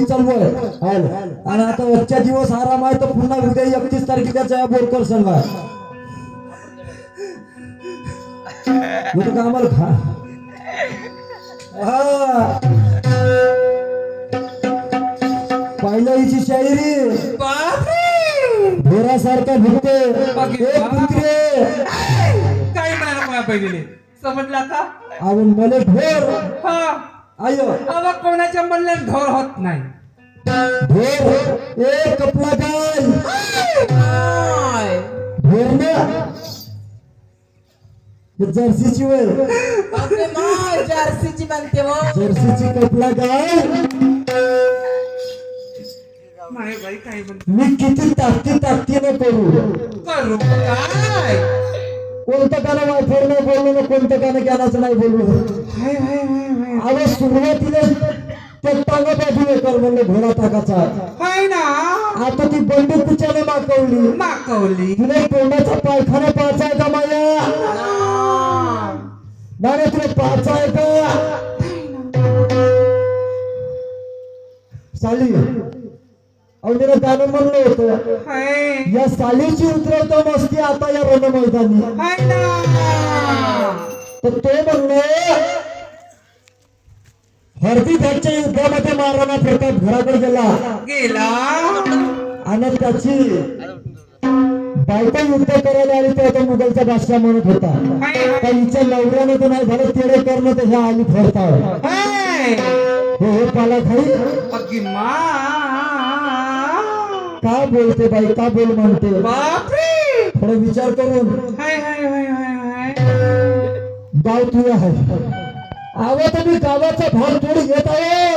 गमतीत चालू आहे. आणि आता वरच्या दिवस आराम आहे तर पुन्हा उद्या एकतीस तारखेच्या बोरकर संघ आहे. आम्हाला खा. हा. पाहिलं हिची शायरी ढोरासारखा भुकते काही म्हणायला मला पहिले समजला का अहो मले ढोर हा. आयो. अबा कोणाच्या म्हणल्या ढोर होत नाही. ढोर ए कपला काय ढोर ना. हे जर्सीची वय. जर्सीची म्हणते जर्सीची कपला काय मी किती ताकती ताकतीनं करू. करू काय? कोणतं गाणं वायफाय नाही बोललो ना कोणतं गाणं ज्ञानाचं नाही बोललो हाय हाय हाय हाय अरे सुरुवातीला त्या टांगा बाजूला कर म्हणलं घोडा टाकाचा हाय ना आता ती बंदूक कुच्याने माकवली माकवली तुला तोंडाचा पायखाना पाहायचा आहे का माया नाही तुला पाहायचा आहे का साली अवनीला गाणं म्हणलं होतं. या सालीची उतरवतो मस्ती आता या रण मैदानी. तर तो म्हणलं हरती त्याच्या युद्धामध्ये महाराणा प्रताप घराकडे गेला. गेला. आणि त्याची बायको युद्ध करायला आली तर आता मुघलचा बादशाह म्हणत होता. पण हिच्या नवऱ्यानं तर नाही झालं तेडे करणं तर ह्या आली फरताळ हाय. हे हे पाला खाई का बोलते बाई? का बोल म्हणते? बापरे! थोडा विचार करून. हाय हाय हाय हाय हाय. गाव आहे. आवा तुम्ही गावाचा भाग थोडी घेत आहे.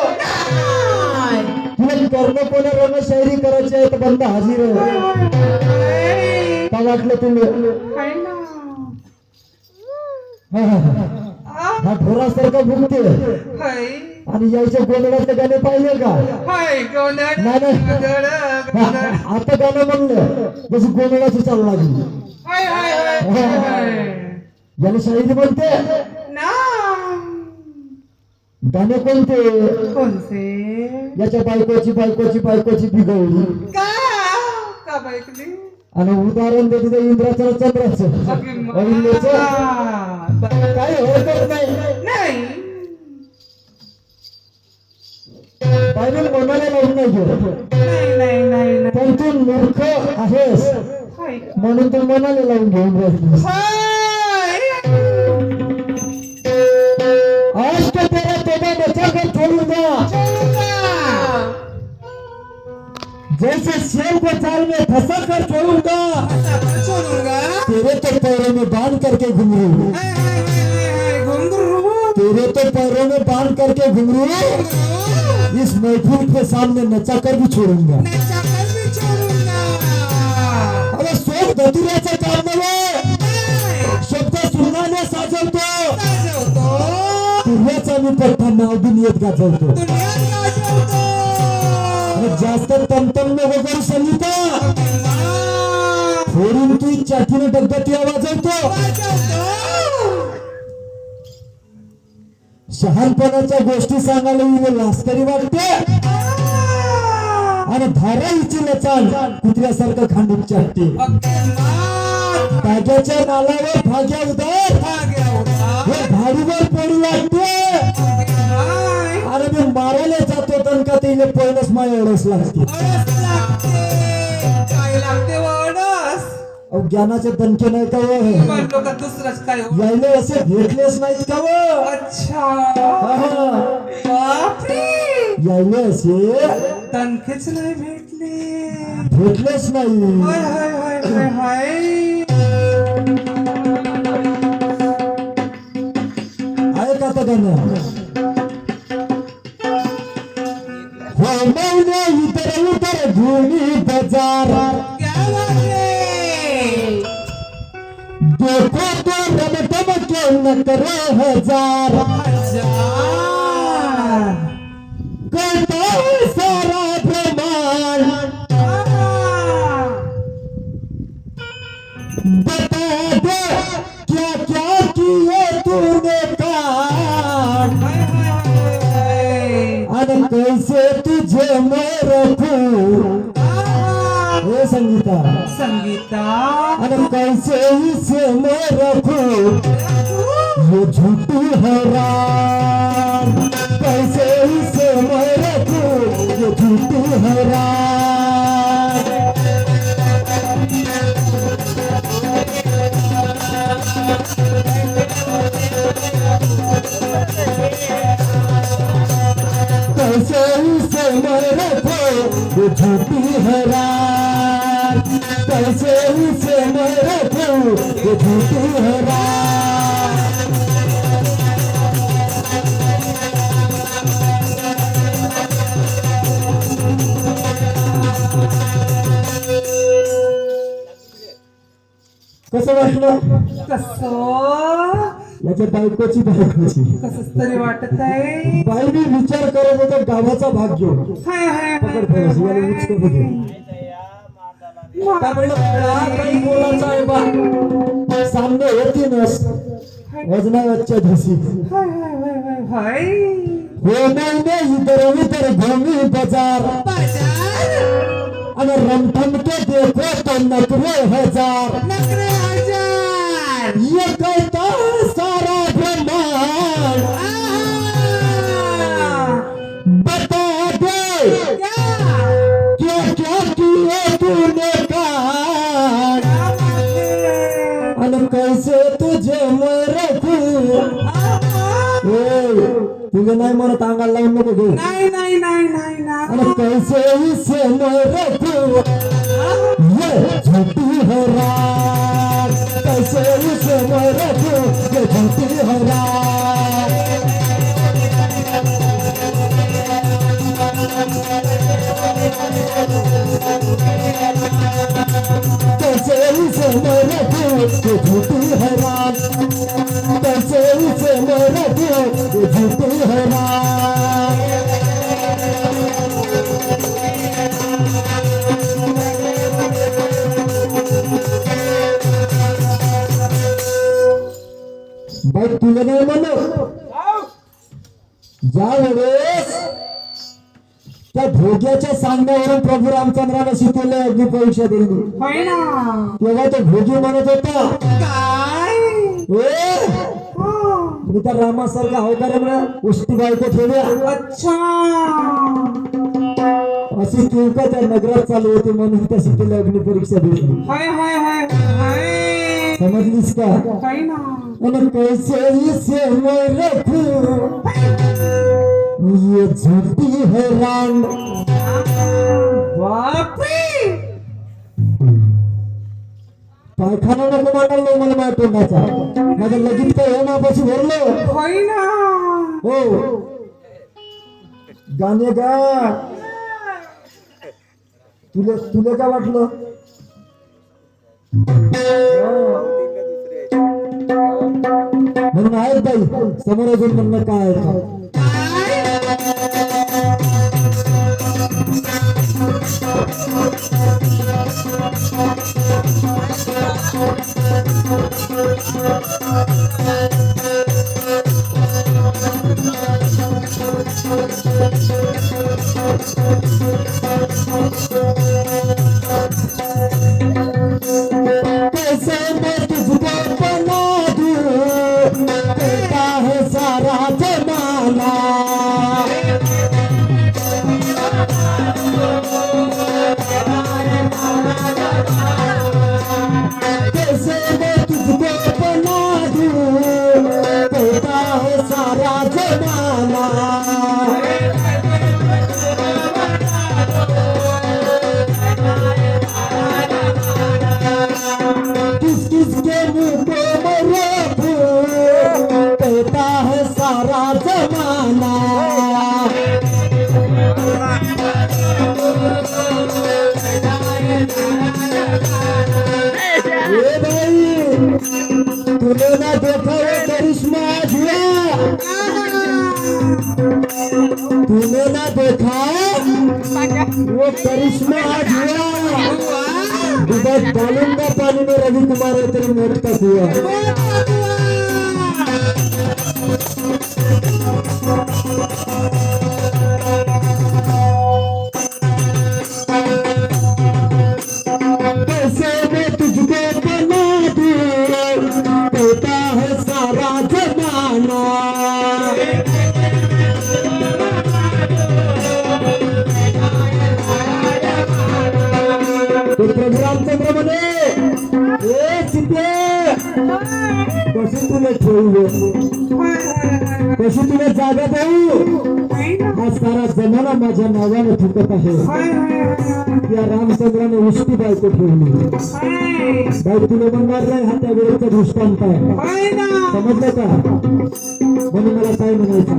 तुला कर्ण कोणा रण शायरी करायची आहे तर बंद हाजीर आहे. का वाटलं ना. हा, हा, हा. हा ढोरासारखा हाय. आणि यायच्या गोंधळातले गाणे पाहिले का? आता गाणं म्हणलं. जशी गोंधळाची चालू लागली. हाय हाय हाय हाय याला शाहिरी म्हणते. ना. गाणे कोणते? कोणते? याच्या बायकोची बायकोची बायकोची बायकली? आणि उदाहरण देते इंद्राचं चंद्राचं. काही हरकत नाही. पाहिजे मनाला लावून नाही घेऊ नाही नाही नाही नाही. पण तू मूर्ख आहेस. म्हणून तू मनाला लावून घेऊन आज तो तेरा तेरा छोड़ूंगा जैसे शेर को चाल में फंसा कर छोड़ूंगा तेरे तो पैरों में बांध करके हाय हाय घुंगरू तेरे तो पैरों में बांध करके घुंगरू इस महफूल के सामने नचा कर भी छोड़ूंगा। अरे सोप से काम में वो शब्द सुनाने साजवतो तुरिया मी पड़ता ना अभी नियत का चल तो। जास्तर तम गाजवतो जास्त तमतम वगैरे संगीता। फोडून तू में डगडती आवाज येतो शहाणपणाच्या गोष्टी सांगायला येईल लास्करी वाटते आणि धारा हिची लचाण कुत्र्यासारखं खांडून चाटते अगदी भाग्याच्या नालावर भाग्या उदर. हे भाडीवर पडू लागते अरे मी मारायला जातो तर का ते पहिलंच माय एवढंच लागते लागते. ज्ञानाचे दणके नाही का दुसरंच काय हो? यायले असे भेटलेच नाहीत का व? अच्छा. यायले असे तनखेच नाही भेटले. भेटलेच नाही. हाय हाय हाय हाय हाय. आहे का आता गाणं. हो मौने इतर उतर भूमी बाजार? देखो तो रमटम के नकरे हजार हजार. करता है सारा प्रमाण आ. बता दे क्या क्या किए तूने काम हाय हाय हाय हाय. आणि कैसे तुझे मैं रखूं आ. हे संगीता संगीता आणि कैसे इसे मैं रखूं ये झूठी हैरान कैसे इसे मैं रखूं ये झूठी कैसे इसे मैं रखूं ये झूठी हैरान कैसे इसे मैं रखूं कसं वाटलं? कसं? याच्या बायकोची बायकोची. कसं तरी वाटत आहे. बाईने विचार करत होता गावाचा भाग घेऊन. हाय हाय हाय पकड थोडंसं, याला उचकं बघू. काही बोलायचं आहे बा. सामने होती नस हो नाही इतर इतर भूमी बाजार. आणि रमठम के देखो तो नकरे हजार. नकरे हजार. ये कहता है तुझे मैं रखू आहा. ए तुझे नाही म्हणत अंगाला लावून नको घेऊ नाही नाही नाही नाही आणि नाही कैसे इसे मैं रखू ये झूठी है रात कैसे इसे मैं रखू ये झूठी है रात कैसे इसे मैं रखू ये झूठी ये है नाही म्हणलं ज्या वेळेस त्या भोग्याच्या सांगण्यावरून प्रभू रामचंद्राला शिकवले अग्नी परीक्षा दिली तेव्हा तो भोगी म्हणत होता. मी त्या रामासारखा हो का रे म्हणा? उष्टी बायको ठेवल्या अच्छा. अशी किंका त्या नगरात चालू होती म्हणून त्या शिकलेल्या अग्नी परीक्षा दिली हाय हाय हाय हाय. समजलीस का? काय ना. आणि कैसे मैं रखूं ये झूठी है रांड पायखाना नको मांडलो मला माझ्या तोंडाचा. माझं लगीन काय हे मापाशी भरलो. होय ना हो. गाणे गा. तुला तुला काय वाटलं? हो. म्हणून आहेत बाई समोर अजून म्हणणं काय आहे? है सारा जमाना तूने ना देखा वो करिश्मा दिया तूने ना देखा वो करिश्मा दिया डूबत डालूँगा पानी में, रवि कुमार है तेरी मौत का कुआ। प्रभू रामचंद्र म्हणे ए चित्ते कशी तुला ठेवलं कशी तुला जागा देऊ? हा सारा जमाना माझ्या नावाने थुकत आहे. या रामचंद्राने उष्टी बायको ठेवली. बाई तुला म्हणणार नाही हा त्या वेळेचा दृष्टांत आहे. समजलं का? म्हणून मला काय म्हणायचं?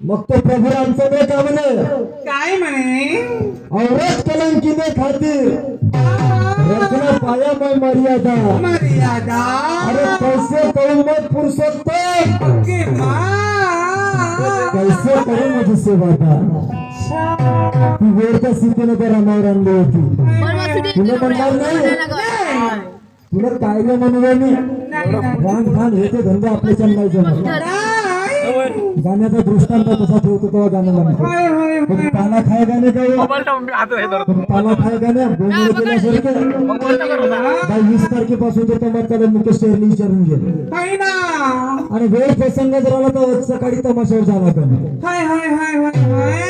मग तो प्रभू आमचं नाही का म्हणे काय म्हणे? औरत कलंकीने खातिर. रखना पाया मैं मर्यादा. मर्यादा. अरे कैसे करूं मैं पुरुषोत्तम के कैसे करूं मुझसे वादा ती वेळ तर स्थितीने त्या रामावर आणली होती तुला म्हणणार नाही तुला काय नाही मी हे ते धंदा जमत गाण्याचा दृष्टांत कसा ठेवतो तेव्हा गाणं म्हणतो पण पाला खाय गाणे काय पण पाला खाय गाणे गोंधळ केल्यासारखे बाई वीस तारखेपासून ते तमाशाला मुकेश शेरनी विचारून घे. आणि वेळ प्रसंग जर आला तर सकाळी तमाशावर झाला का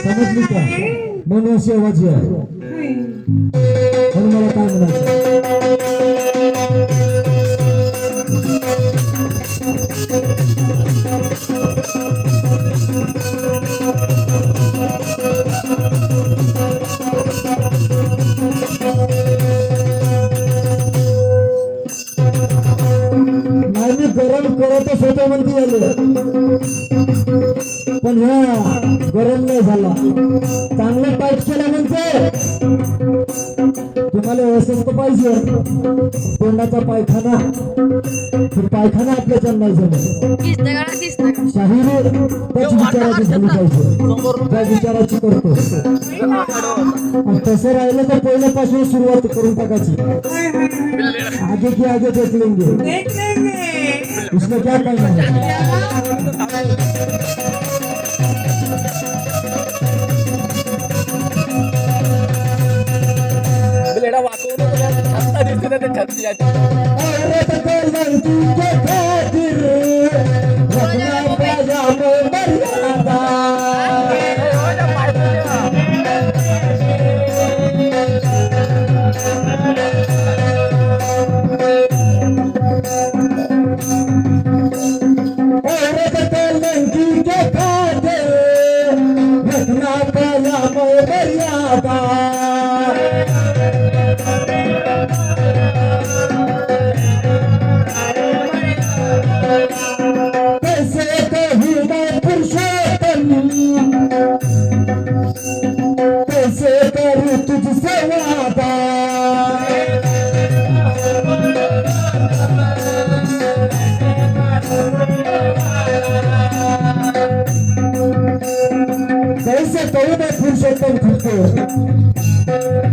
समजली का? म्हणून आवाज आहे म्हणून मला काय म्हणायचं? म्हणते आलं. पण ह्या गरम नाही झाला. चांगलं टाईट केलं म्हणजे. तुम्हाला व्यवस्थित पाहिजे. तोंडाचा पायखाना. पायखाना करा किस्त करा शाहीर त्याच विचाराची झाली पाहिजे त्या विचाराची करतो. आणि तसं राहिलं तर पहिल्यापासून सुरुवात करून टाकायची. आगे की आगे देख लेंगे उसमें क्या करना है औरत को लड़की के खातिर पुरुषोत्तम कैसे करूँ तुझसे वादा कैसे कहूँ मैं पुरुषोत्तम खुद को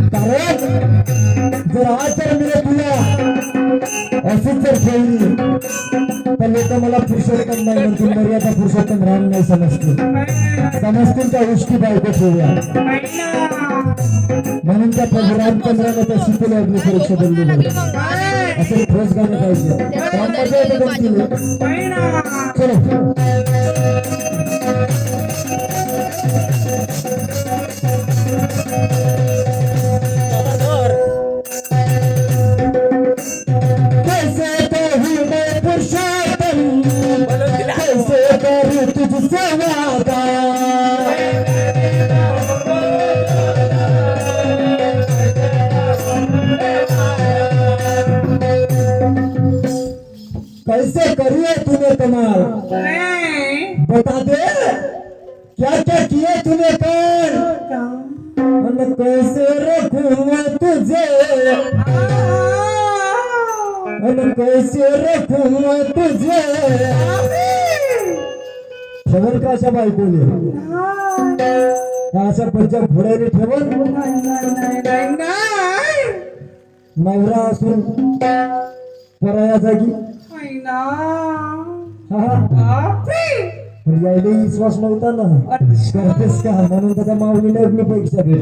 कारण जर आज तर मी तुला अशीच जर ठेवली तर लोक मला पुरुषोत्तम नाही म्हणतील मर्यादा पुरुषोत्तम राम नाही समजतील समजतील त्या उष्टी बायको ठेवूया म्हणून त्या प्रभू रामचंद्राने त्या शीतल अग्नी परीक्षा दिली बघ. असं ठोस गाणं पाहिजे. चलो. कमाल. बता दे क्या क्या किए तूने कर हम कैसे रखूं मैं तुझे? हम कैसे रखूं मैं तुझे? ठेवण का अशा बायकोले का अशा बच्चा घोड्याने ठेवण? नवरा असून पराया जागी यायला विश्वास नव्हता ना. करतेस का म्हणून त्याचा माऊलीने अग्नी परीक्षा दिली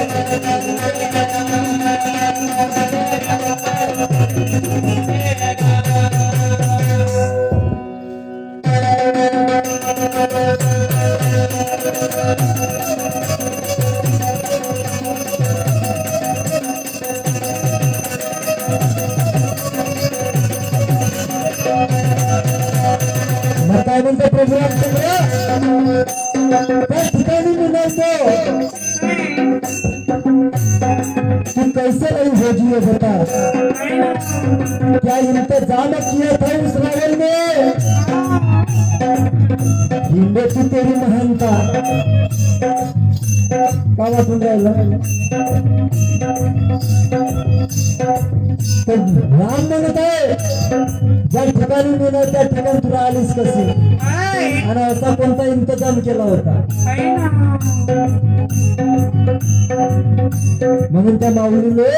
मग काय म्हणतो प्रभू रामचंद्र त्या ठिकाणी मी कि कैसे नहीं भेजिए बता क्या इंतजाम किया था उस रावल ने हिंदे की तेरी महानता बाबा सुन राहिलं तर राम म्हणत आहे ज्या ठिकाणी मी त्या ठिकाणी तुला आलीस कशी? आणि असा कोणता इंतजाम केला होता? म्हणून त्या माऊलीने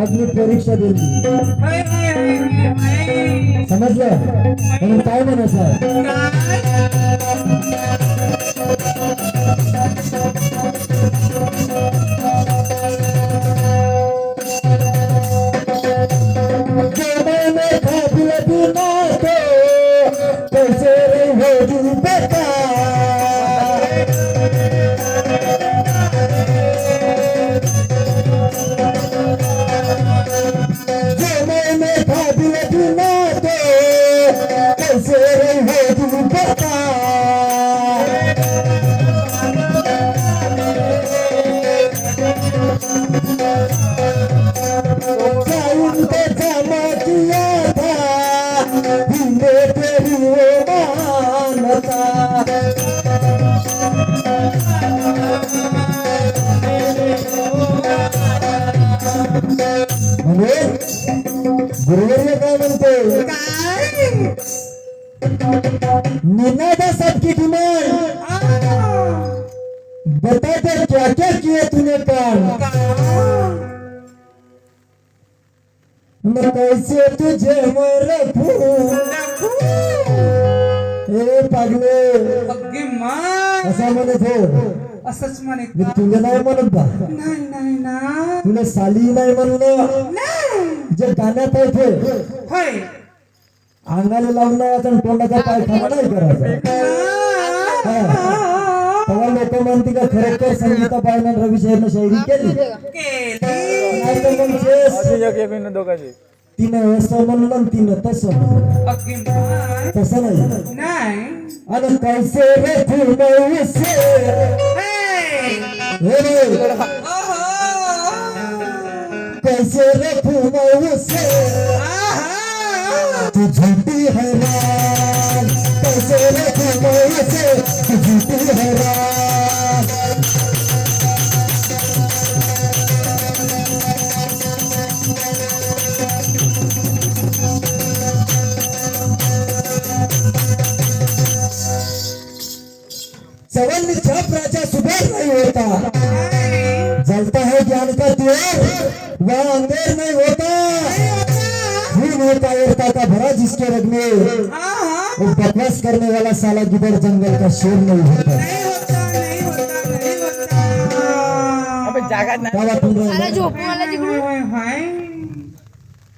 अग्नि परीक्षा दिली. समजलं? म्हणून काय म्हणायचं? बता दे क्या क्या किए तूने काम मैं कैसे तुझे मैं रखूं ए पागले अगदी मा असा म्हणत हो. असंच म्हणे मी? तुला नाही म्हणत बा. नाही नाही ना तुला साली नाही म्हणून नाही. जे गाण्यात आहे ते. होय. अंगाला लावून नाही आणि तोंडाचा पायखाना नाही करायचा. तेव्हा लोक म्हणते का खरोखर संगीता बायनं रवी शाहीरनं शायरी केली केली? नाही तर मग जे तिनं असं म्हणलं आणि तिनं तसं तसं नाही. अरे कैसे रे फुलमई से रे, ओहो! कैसे रे फुलमई से आहा! तू झूठी हैरान कैसे रे फुलमई से तू झूठी हैरान ज्ञान का दिया वह अंधेर नहीं होता। खून होता उड़ता का भरा जिसके रग में आहा! वो बकवास करने वाला साला गिदर जंगल का शेर नहीं होता। नाही होता नाही होता नाही होता क्या बात बोल रहे मला हो? झोप मला तिकडून होय, होय.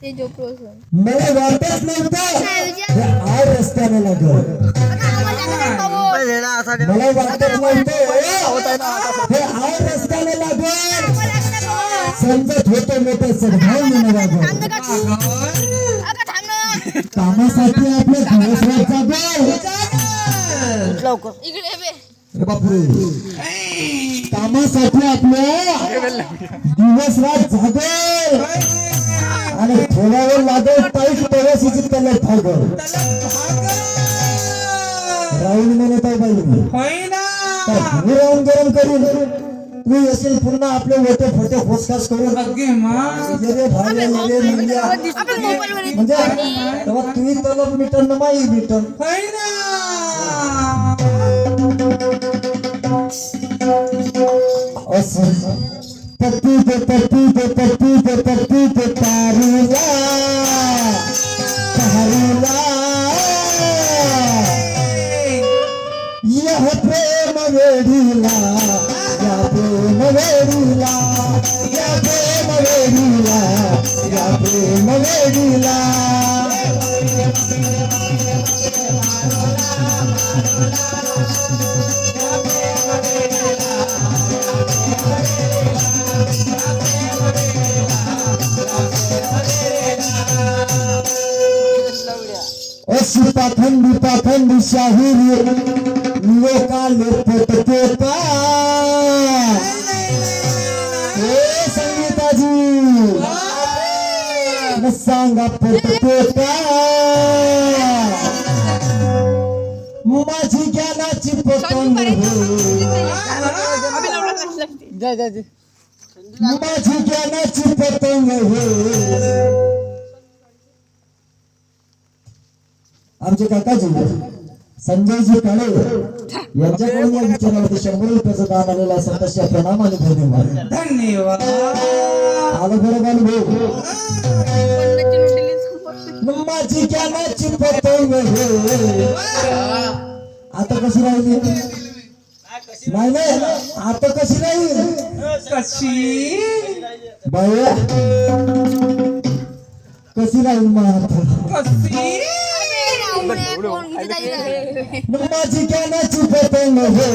ते झोपलो असं मला वाटत नव्हतं हे आड रस्त्याने लागलं मला वाटत नव्हतं मोठं सद्भाव लागल कामासाठी आपल्या दिवसरात जागो. इकडे बे. अरे बापरे. कामासाठी आपल्या दिवस रात जागो. आणि थोडा वेळ लागेल टाईट प्रवासीची त्याला ठागल राहुल म्हणत आहे बाई राहून गरम करीन. तू असेल पुन्हा आपले मोठे फोटे खोसखास करून. मा म्हणजे तेव्हा तुम्ही तलब मिटन ना माई मिटन. शाहिरी लोकाले पटते का हे संगीताजी न सांगा पटते का माझी ज्ञानाची पतंग हो। माझी ज्ञानाची पतंग हो। संजयजी काळे यांच्याकडून या विचारावरती शंभर रुपयाचं दान आलेलं असेल तशा प्रणाम आणि धन्यवाद धन्यवाद. आलं भाऊ. माझी ज्ञानाची पतंग हो. आता कशी राहिली? नाही नाही आता कशी राहील? कशी? बाया कशी राहील मग आता? कशी? माझी ज्ञानाची पतंग हो.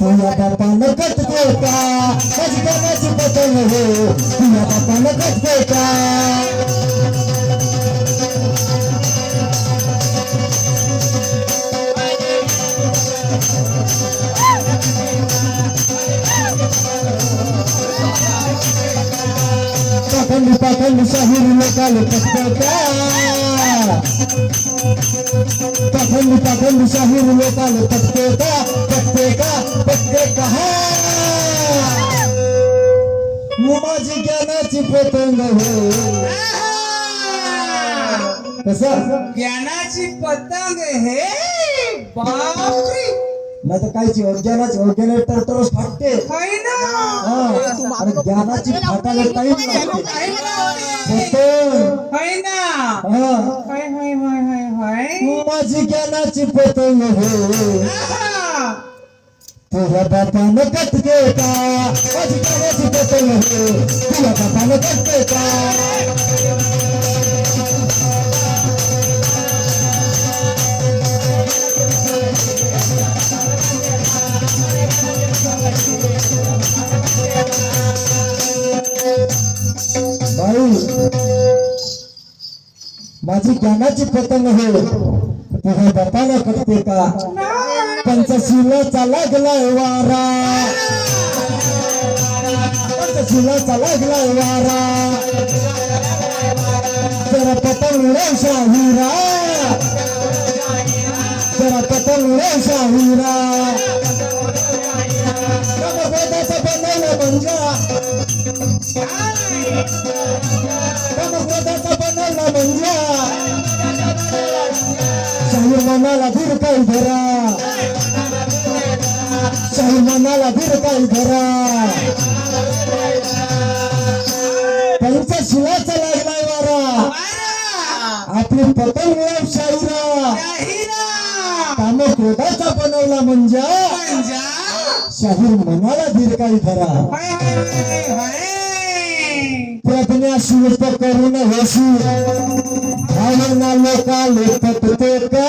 तुझ्या बापानं कटते का? माझी ज्ञानाची पतंग हो. तुझ्या बापानं कटते का? पाखंडी पाखंडी शाहिरी लोकाले का पाखंडी पाखंडी शाहीर लोकाले पटते का पटते का पटते का हा. माझी ज्ञानाची पतंग हो. कसं? ज्ञानाची पतंग हे? बापरे! नाही. तर कायची अज्ञानाची अज्ञानाची टरटरच फाटते हाय ना हा आणि ज्ञानाची फाटायला टाईम लागते हाय ना पतंग हाय ना हा हाय हाय हाय हाय हाय माझी ज्ञानाची पतंग हो आहा. तुझ्या बापानं कटके का माझी ज्ञानाची पतंग हो तुझ्या बापानं कटके का माझी ज्ञानाची पतंग हो तुझ्या बापाला कटते का? पंचशिलाचा लागलाय वारा. पंचशिलाचा लागलाय वारा. जरा पतंग शाहिरा. जरा पतंग शाहिरा. कमगोदाचा बनवला म्हणजे कमगोदाचा बनवला म्हणजे शाहीर मनाला धीर काही धरा शाहीर मनाला धीर काही धरा पंचशिलाचा लागलाय वारा. आपली पतंग उडव शाहिरा. काम क्रोधाचा बनवला म्हणजे. शाहीर मनाला धीर काही धरा प्रज्ञा शिवत करून होशी भावना का?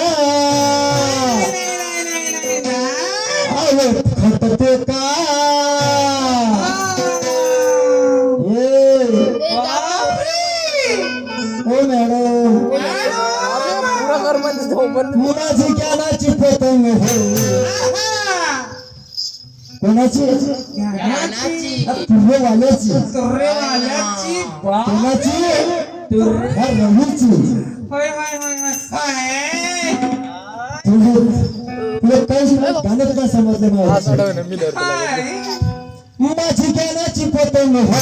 नाही, नाही, नाही, नाही. आवत खटते का. ओ मॅडम. कुणाची ज्ञानाची पतंग हो. कोणाची? ज्ञानाची. बाप. कोणाची. ह्या रवीची होय, होय, होय, तुला काहीच गाणं नाही समजलं हाय. माझी ज्ञानाची पतंग हो.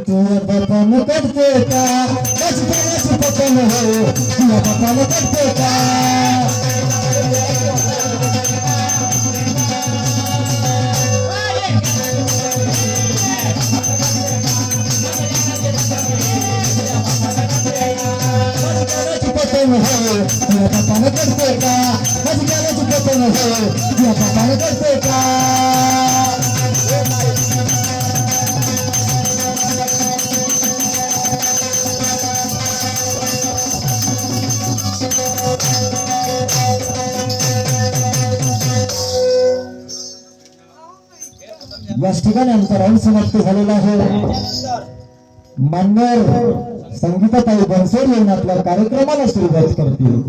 तुझ्या बापानं करते का माझी ज्ञानाची पतंग हो तुझ्या बापानं करते का तुझ्या हो, का? माझी ज्ञानाची पतंग हो तुझ्या बापानं करते का? याच ठिकाणी आमचा राहुल समाप्त झालेला आहे. मान्य संगीताताई बनसोड येऊन आपल्या कार्यक्रमाला सुरुवात करतील